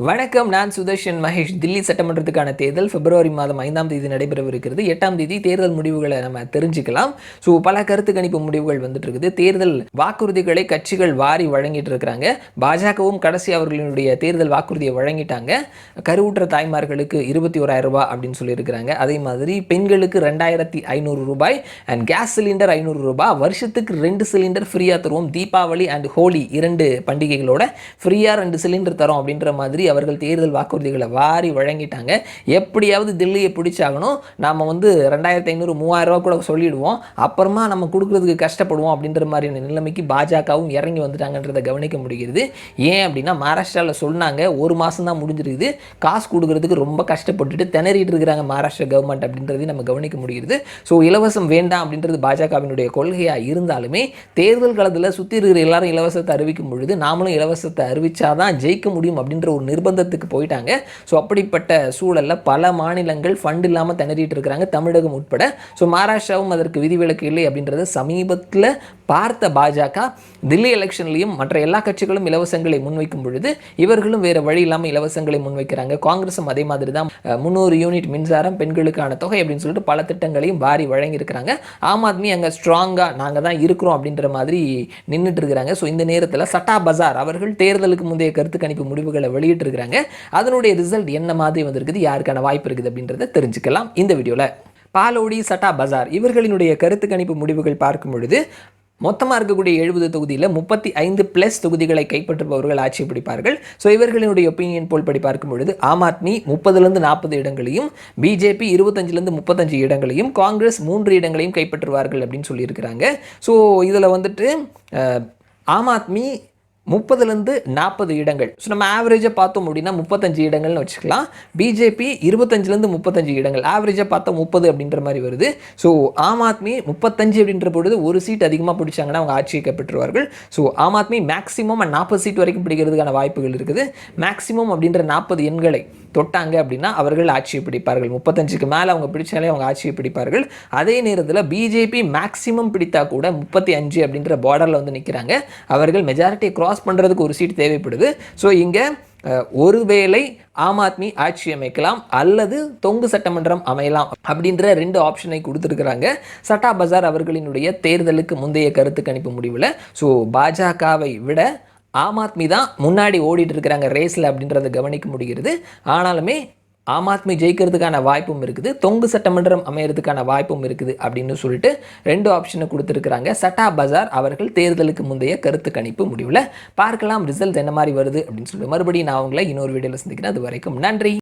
வணக்கம் நான் சுதர்ஷன் மகேஷ். தில்லி சட்டமன்றத்துக்கான தேர்தல் பிப்ரவரி மாதம் ஐந்தாம் தேதி நடைபெறவிருக்கிறது. எட்டாம் தேதி தேர்தல் முடிவுகளை நம்ம தெரிஞ்சுக்கலாம். ஸோ பல கருத்து கணிப்பு முடிவுகள் வந்துட்டு இருக்குது தேர்தல் வாக்குறுதிகளை கட்சிகள் வாரி வழங்கிட்டு இருக்கிறாங்க பாஜகவும் கடைசி அவர்களுடைய தேர்தல் வாக்குறுதியை வழங்கிட்டாங்க. கருவுற்ற தாய்மார்களுக்கு இருபத்தி ஓராயிரம் ரூபாய் அப்படின்னு சொல்லியிருக்கிறாங்க. அதே மாதிரி பெண்களுக்கு ரெண்டாயிரத்தி ஐநூறு ரூபாய் அண்ட் கேஸ் சிலிண்டர் ஐநூறு ரூபாய். வருஷத்துக்கு ரெண்டு சிலிண்டர் ஃப்ரீயாக தருவோம். தீபாவளி அண்ட் ஹோலி இரண்டு பண்டிகைகளோட ஃப்ரீயாக ரெண்டு சிலிண்டர் தரோம் அப்படின்ற மாதிரி அவர்கள் தேர்தல் வாக்குறுதிகளை வாரி வழங்கிட்டாங்க. எப்படியாவது தில்லியை பிடிச்சாகணும். நாம் வந்து ரெண்டாயிரத்தி ஐநூறு மூவாயிரம் கூட சொல்லிடுவோம். அப்புறமா நம்ம கொடுக்குறதுக்கு கஷ்டப்படுவோம் அப்படின்ற மாதிரியான நிலைமைக்கு பாஜகவும் இறங்கி வந்துட்டாங்கன்றதை கவனிக்க முடிகிறது. ஏன் அப்படின்னா மகாராஷ்டிராவில் சொன்னாங்க ஒரு மாதம் தான் முடிஞ்சிருக்குது. காசு கொடுக்குறதுக்கு ரொம்ப கஷ்டப்பட்டுட்டு திணறிட்டு இருக்கிறாங்க மகாராஷ்டிரா கவர்மெண்ட் அப்படின்றதையும் நம்ம கவனிக்க முடிகிறது. ஸோ இலவசம் வேண்டாம் அப்படின்றது பாஜகவினுடைய கொள்கையாக இருந்தாலுமே தேர்தல் காலத்தில் சுற்றி இருக்கிற எல்லாரும் இலவசத்தை அறிவிக்கும் பொழுது நாமளும் இலவசத்தை அறிவிச்சாதான் ஜெயிக்க முடியும் அப்படின்ற ஒரு நிர்பந்தத்துக்கு போயிட்டாங்க. ஸோ அப்படிப்பட்ட சூழலில் பல மாநிலங்கள் ஃபண்ட் இல்லாமல் திணறிட்டு இருக்கிறாங்க தமிழகம் உட்பட. ஸோ மகாராஷ்டிராவும் அதற்கு விதிவிலக்கு இல்லை அப்படின்றத சமீபத்தில் பார்த்த பாஜக தில்லி எலெக்ஷன்லையும் மற்ற எல்லா கட்சிகளும் இலவசங்களை முன்வைக்கும் பொழுது இவர்களும் வேறு வழி இல்லாமல் இலவசங்களை முன்வைக்கிறாங்க. காங்கிரஸும் அதே மாதிரி தான் முந்நூறு யூனிட் மின்சாரம் பெண்களுக்கான தொகை அப்படின்னு சொல்லிட்டு பல திட்டங்களையும் வாரி வழங்கியிருக்கிறாங்க. ஆம் ஆத்மி அங்கே ஸ்ட்ராங்காக நாங்கள் தான் இருக்கிறோம் அப்படின்ற மாதிரி நின்றுட்டு இருக்கிறாங்க. ஸோ இந்த நேரத்தில் சட்டா பஜார் அவர்கள் தேர்தலுக்கு முந்தைய கருத்து கணிப்பு முடிவுகளை வெளியிட்டிருக்கிறாங்க அதனுடைய ரிசல்ட் என்ன மாதிரி வந்திருக்குது யாருக்கான வாய்ப்பு இருக்குது அப்படின்றத தெரிஞ்சுக்கலாம் இந்த வீடியோவில் பாலோடி சட்டா பஜார் இவர்களினுடைய கருத்து கணிப்பு முடிவுகள் பார்க்கும் பொழுது மொத்தமாக இருக்கக்கூடிய எழுபது தொகுதியில் முப்பத்தி ஐந்து ப்ளஸ் தொகுதிகளை கைப்பற்றுபவர்கள் ஆட்சி பிடிப்பார்கள். ஸோ இவர்களினுடைய ஒப்பீனியன் போல் படி பார்க்கும் பொழுது ஆம் ஆத்மி முப்பதுலேருந்து நாற்பது இடங்களையும் பிஜேபி இருபத்தஞ்சிலேருந்து முப்பத்தஞ்சு இடங்களையும் காங்கிரஸ் மூன்று இடங்களையும் கைப்பற்றுவார்கள் அப்படின்னு சொல்லியிருக்கிறாங்க. ஸோ இதில் வந்துட்டு ஆம் ஆத்மி முப்பதுலேருந்து நாற்பது இடங்கள். ஸோ நம்ம ஆவரேஜாக பார்த்தோம் அப்படின்னா முப்பத்தஞ்சு இடங்கள்னு வச்சுக்கலாம். பிஜேபி இருபத்தஞ்சிலேருந்து முப்பத்தஞ்சு இடங்கள். ஆவரேஜாக பார்த்தா முப்பது அப்படின்ற மாதிரி வருது. ஸோ ஆம் ஆத்மி முப்பத்தஞ்சு அப்படின்ற பொழுது ஒரு சீட் அதிகமாக பிடிச்சாங்கன்னா அவங்க ஆட்சியை கைப்பற்றுவார்கள். ஸோ ஆம் ஆத்மி மேக்ஸிமம் நாற்பது சீட் வரைக்கும் பிடிக்கிறதுக்கான வாய்ப்புகள் இருக்குது. மேக்ஸிமம் அப்படின்ற நாற்பது எண்களை தொட்டாங்க அப்படின்னா அவர்கள் ஆட்சியை பிடிப்பார்கள். முப்பத்தஞ்சுக்கு மேலே அவங்க பிடிச்சாலே அவங்க ஆட்சியை பிடிப்பார்கள். அதே நேரத்தில் பிஜேபி மேக்ஸிமம் பிடித்தா கூட முப்பத்தி அஞ்சு அப்படின்ற பார்டரில் வந்து நிற்கிறாங்க அவர்கள் மெஜாரிட்டியை கிராஸ் பண்ணுறதுக்கு ஒரு சீட் தேவைப்படுது. ஸோ இங்கே ஒருவேளை ஆம் ஆத்மி ஆட்சி அமைக்கலாம் அல்லது தொங்கு சட்டமன்றம் அமையலாம் அப்படின்ற ரெண்டு ஆப்ஷனை கொடுத்துருக்குறாங்க. சட்டா பஜார் அவர்களினுடைய தேர்தலுக்கு முந்தைய கருத்து கணிப்பு முடிவில். ஸோ பாஜகவை விட ஆம் ஆத்மி தான் முன்னாடி ஓடிட்டு இருக்கிறாங்க ரேஸில் அப்படின்றத கவனிக்க முடிகிறது. ஆனாலுமே ஆம் ஆத்மி ஜெயிக்கிறதுக்கான வாய்ப்பும் இருக்குது. தொங்கு சட்டமன்றம் அமையறதுக்கான வாய்ப்பும் இருக்குது அப்படின்னு சொல்லிட்டு ரெண்டு ஆப்ஷனை கொடுத்துருக்குறாங்க. சட்டா பஜார் அவர்கள் தேர்தலுக்கு முந்தைய கருத்து கணிப்பு முடிவில் பார்க்கலாம். ரிசல்ட் என்ன மாதிரி வருது அப்படின்னு சொல்லிட்டு மறுபடியும் நான் அவங்களை இன்னொரு வீடியோவில் சந்திக்கிறேன். அது வரைக்கும் நன்றி.